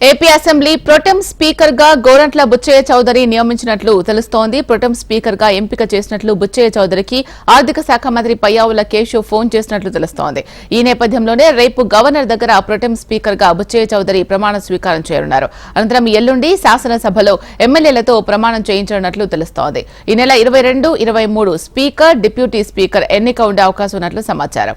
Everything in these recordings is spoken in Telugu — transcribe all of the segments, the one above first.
ఏపీ అసెంబ్లీ ప్రొటెం స్పీకర్గా గోరంట్ల బుచ్చయ్య చౌదరి నియమించినట్లు తెలుస్తోంది. ప్రొటెం స్పీకర్గా ఎంపిక చేసినట్లు బుచ్చయ్య చౌదరికి ఆర్థిక శాఖ మంత్రి పయ్యావుల కేశవ్ ఫోన్ చేసినట్లు తెలుస్తోంది. ఈ నేపథ్యంలోనే రేపు గవర్నర్ దగ్గర ప్రొటెం స్పీకర్గా బుచ్చయ్య చౌదరి ప్రమాణ స్వీకారం చేయనున్నారు. అనంతరం ఎల్లుండి శాసనసభలో ఎమ్మెల్యేలతో ప్రమాణం చేయించనున్నట్లు తెలుస్తోంది. ఈ నెల ఇరవై రెండు ఇరవై మూడు స్పీకర్ డిప్యూటీ స్పీకర్ ఎన్నిక ఉండే అవకాశం ఉన్నట్లు సమాచారం.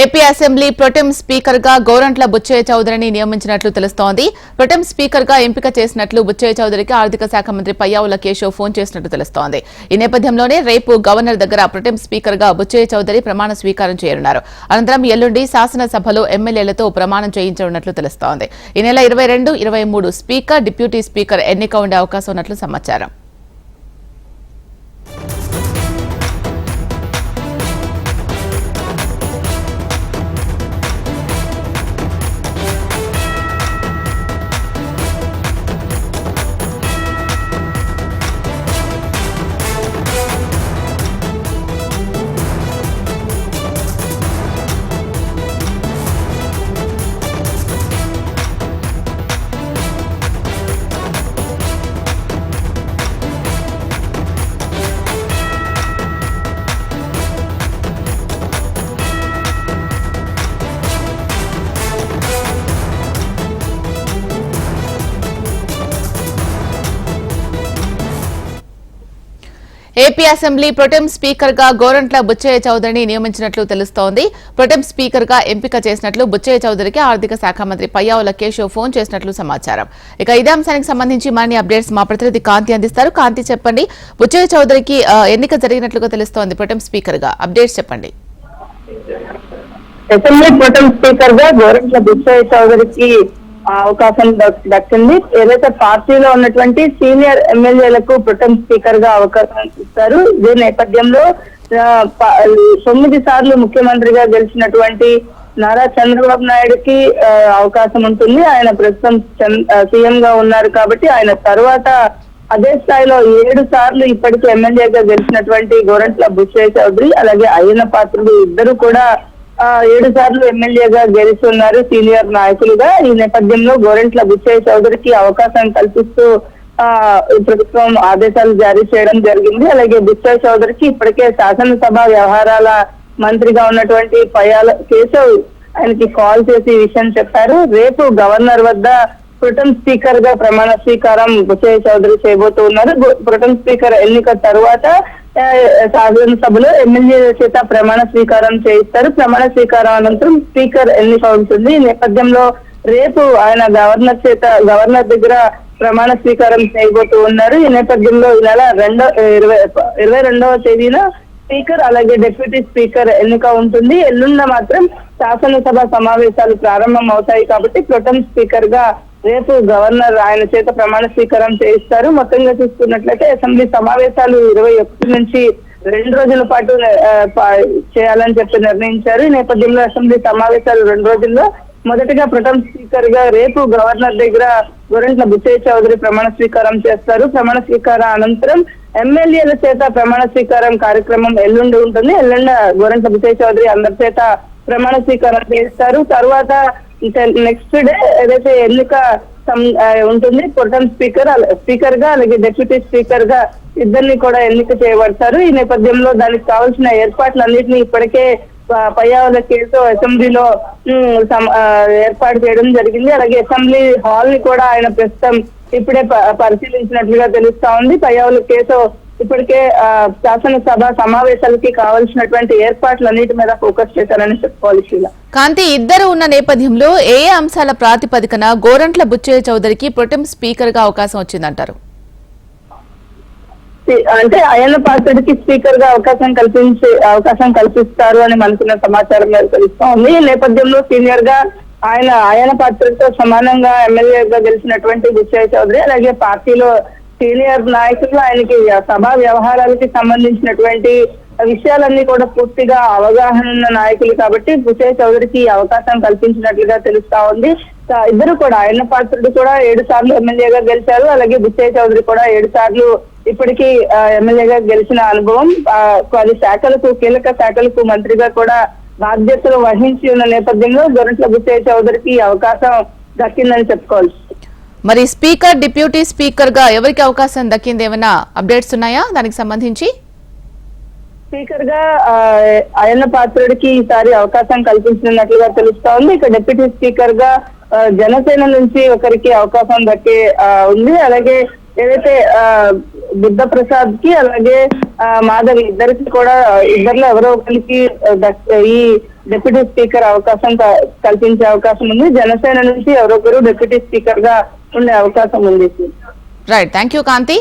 ఏపీ అసెంబ్లీ ప్రొటెం స్పీకర్గా గోరంట్ల బుచ్చయ్య చౌదరిని నియమించినట్లు తెలుస్తోంది. ప్రొటెం స్పీకర్గా ఎంపిక చేసినట్లు బుచ్చయ్య చౌదరికి ఆర్థిక శాఖ మంత్రి పయ్యావుల కేశవ్ ఫోన్ చేసినట్లు తెలుస్తోంది. ఈ నేపథ్యంలోనే రేపు గవర్నర్ దగ్గర ప్రొటెం స్పీకర్గా బుచ్చయ్య చౌదరి ప్రమాణ స్వీకారం చేయనున్నారు. అనంతరం ఎల్లుండి శాసనసభలో ఎమ్మెల్యేలతో ప్రమాణం చేయించనున్నట్లు తెలుస్తోంది. ఈ నెల ఇరవై రెండు ఇరవై మూడు స్పీకర్ డిప్యూటీ స్పీకర్ ఎన్నిక ఉండే అవకాశం ఉన్నట్లు సమాచారం. ఏపీ అసెంబ్లీ ప్రొటెం స్పీకర్గా గోరంట్ల బుచ్చయ్య చౌదరిని నియమించినట్లు తెలుస్తోంది. ప్రొటెం స్పీకర్గా ఎంపిక చేసినట్లు బుచ్చయ్య చౌదరికి ఆర్థిక శాఖ మంత్రి పయ్యావుల కేశవ్ ఫోన్ చేసినట్లు సమాచారం. ఇక ఇదే అంశానికి సంబంధించి మరిన్ని అప్డేట్స్ మా ప్రతినిధి కాంతి అందిస్తారు. కాంతి చెప్పండి బుచ్చయ్య చౌదరికి ఎన్నిక జరిగినట్లుగా తెలుస్తోంది ప్రొటెం స్పీకర్గా అప్డేట్స్ చెప్పండి. అసెంబ్లీ ప్రొటెం స్పీకర్గా గోరంట్ల బుచ్చయ్య చౌదరికి అవకాశం దక్కింది. ఏదైతే పార్టీలో ఉన్నటువంటి సీనియర్ ఎమ్మెల్యేలకు ప్రొటెం స్పీకర్గా అవకాశం ఇస్తారు ఇదే నేపథ్యంలో తొమ్మిది సార్లు ముఖ్యమంత్రిగా గెలిచినటువంటి నారా చంద్రబాబు నాయుడుకి అవకాశం ఉంటుంది. ఆయన ప్రస్తుతం సీఎం గా ఉన్నారు కాబట్టి ఆయన తర్వాత అదే స్థాయిలో ఏడు సార్లు ఇప్పటికీ ఎమ్మెల్యేగా గెలిచినటువంటి గోరంట్ల బుచ్చయ్య చౌదరి అలాగే అయ్యన్న పాత్రుడు ఇద్దరు కూడా ఏడు సార్లు ఎమ్మెల్యేగా గెలుస్తున్నారు సీనియర్ నాయకులుగా. ఈ నేపథ్యంలో గోరెంట్ల బుచ్చయ్య చౌదరికి అవకాశం కల్పిస్తూ ఆ ప్రభుత్వం ఆదేశాలు జారీ చేయడం జరిగింది. అలాగే బుచ్చయ్య చౌదరికి ఇప్పటికే శాసనసభ వ్యవహారాల మంత్రిగా ఉన్నటువంటి పయాల కేశవ్ ఆయనకి కాల్ చేసి విషయం చెప్పారు. రేపు గవర్నర్ వద్ద ప్రొటం స్పీకర్గా ప్రమాణ స్వీకారం బుచ్చయ్య చౌదరి చేయబోతూ ఉన్నారు ప్రొటం స్పీకర్ ఎన్నిక తరువాత శాసనసభలో ఎమ్మెల్యే చేత ప్రమాణ స్వీకారం చేయిస్తారు. ప్రమాణ స్వీకారం అనంతరం స్పీకర్ ఎన్నిక ఉంటుంది ఈ నేపథ్యంలో రేపు ఆయన గవర్నర్ చేత గవర్నర్ దగ్గర ప్రమాణ స్వీకారం చేయబోతూ ఉన్నారు. ఈ నేపథ్యంలో ఈ నెల రెండో ఇరవై ఇరవై రెండవ తేదీన స్పీకర్ అలాగే డిప్యూటీ స్పీకర్ ఎన్నిక ఉంటుంది. ఎల్లుండ మాత్రం శాసనసభ సమావేశాలు ప్రారంభం అవుతాయి కాబట్టి ప్రొటం స్పీకర్గా రేపు గవర్నర్ ఆయన చేత ప్రమాణ స్వీకారం చేయిస్తారు. మొత్తంగా చూసుకున్నట్లయితే అసెంబ్లీ సమావేశాలు ఇరవై ఒకటి నుంచి రెండు రోజుల పాటు చేయాలని చెప్పి నిర్ణయించారు. ఈ నేపథ్యంలో అసెంబ్లీ సమావేశాలు రెండు రోజుల్లో. మొదటగా ప్రథమ స్పీకర్గా రేపు గవర్నర్ దగ్గర గోరెంట్ల బుచ్చయ్య చౌదరి ప్రమాణ స్వీకారం చేస్తారు. ప్రమాణ స్వీకారం అనంతరం ఎమ్మెల్యేల చేత ప్రమాణ స్వీకారం కార్యక్రమం ఎల్లుండి ఉంటుంది. ఎల్లుండ గోరెంట్ల బుచ్చయ్య చౌదరి అందరి చేత ప్రమాణ స్వీకారం చేస్తారు తర్వాత నెక్స్ట్ డే ఏదైతే ఎన్నిక సం- ఉంటుంది ప్రొటం స్పీకర్ అలా- స్పీకర్గా అలాగే డెప్యూటీ స్పీకర్గా ఇద్దరిని కూడా ఎన్నిక చేయబడతారు. ఈ నేపథ్యంలో దానికి కావాల్సిన ఏర్పాట్లన్నింటినీ ఇప్పటికే పయ్యావల పయ్యావుల కేసు అసెంబ్లీలో ఏర్పాటు చేయడం జరిగింది. అలాగే అసెంబ్లీ హాల్ని కూడా ఆయన ప్రస్తుతం ఇప్పుడే ప- పరిశీలించినట్లుగా తెలుస్తా ఉంది. పయ్యావల కేసు ఇప్పటికే శాసనసభ సమావేశాలకి కావాల్సినటువంటి ఏర్పాట్లన్నిటి మీద ఫోకస్ చేశారని చెప్పుకోవాలి శీల కాంతి ఇద్దరు ఉన్న నేపథ్యంలో ఏ అంశాల ప్రాతిపదికన గోరంట్ల బుచ్చయ్య చౌదరికి ప్రొటెం స్పీకర్గా అవకాశం వచ్చిందంటారు? అంటే అయ్యన్న పాత్రుడికి స్పీకర్గా అవకాశం కల్పించే అవకాశం కల్పిస్తారు అని మనకున్న సమాచారం మేరకు తెలుస్తా ఉంది. ఈ నేపథ్యంలో సీనియర్గా ఆయన ఆయన పాత్రతో సమానంగా ఎమ్మెల్యేగా గెలిచినటువంటి బుచ్చయ్య చౌదరి అలాగే పార్టీలో సీనియర్ నాయకులు ఆయనకి సభా వ్యవహారాలకి సంబంధించినటువంటి విషయాలన్నీ కూడా పూర్తిగా అవగాహన ఉన్న నాయకులు కాబట్టి బుచ్చయ్య చౌదరికి అవకాశం కల్పించినట్లుగా తెలుస్తా ఉంది. ఇద్దరు కూడా ఆయన పాత్రుడు కూడా ఏడు సార్లు ఎమ్మెల్యేగా గెలిచారు. అలాగే బుచ్చయ్య చౌదరి కూడా ఏడు సార్లు ఇప్పటికీ ఎమ్మెల్యేగా గెలిచిన అనుభవం. ఆ, పది శాఖలకు కీలక శాఖలకు మంత్రిగా కూడా బాధ్యతలు వహించి ఉన్న నేపథ్యంలో గొర్రెట్ల బుచ్చయ్య చౌదరికి అవకాశం దక్కిందని చెప్పుకోవచ్చు మరి స్పీకర్ డిప్యూటీ స్పీకర్గా ఎవరికి అవకాశం దక్కింది? ఏమైనా అప్డేట్స్ ఉన్నాయా? దానికి సంబంధించి? స్పీకర్గా అయన పాత్రుడికి ఈసారి అవకాశం కల్పించినట్లుగా తెలుస్తా ఉంది. ఇక డిప్యూటీ స్పీకర్గా జనసేన నుంచి ఒకరికి అవకాశం దక్కే ఉంది. అలాగే ఏదైతే ఆ, బుద్ధ ప్రసాద్కి అలాగే ఆ, మాధవి ఇద్దరికి కూడా ఇద్దరిలో ఎవరో ఒకరికి ఈ డిప్యూటీ స్పీకర్ అవకాశం కల్పించే అవకాశం ఉంది. జనసేన నుంచి ఎవరొకరు డిప్యూటీ స్పీకర్గా ఉండే అవకాశం ఉంది. Right thank you Kanthi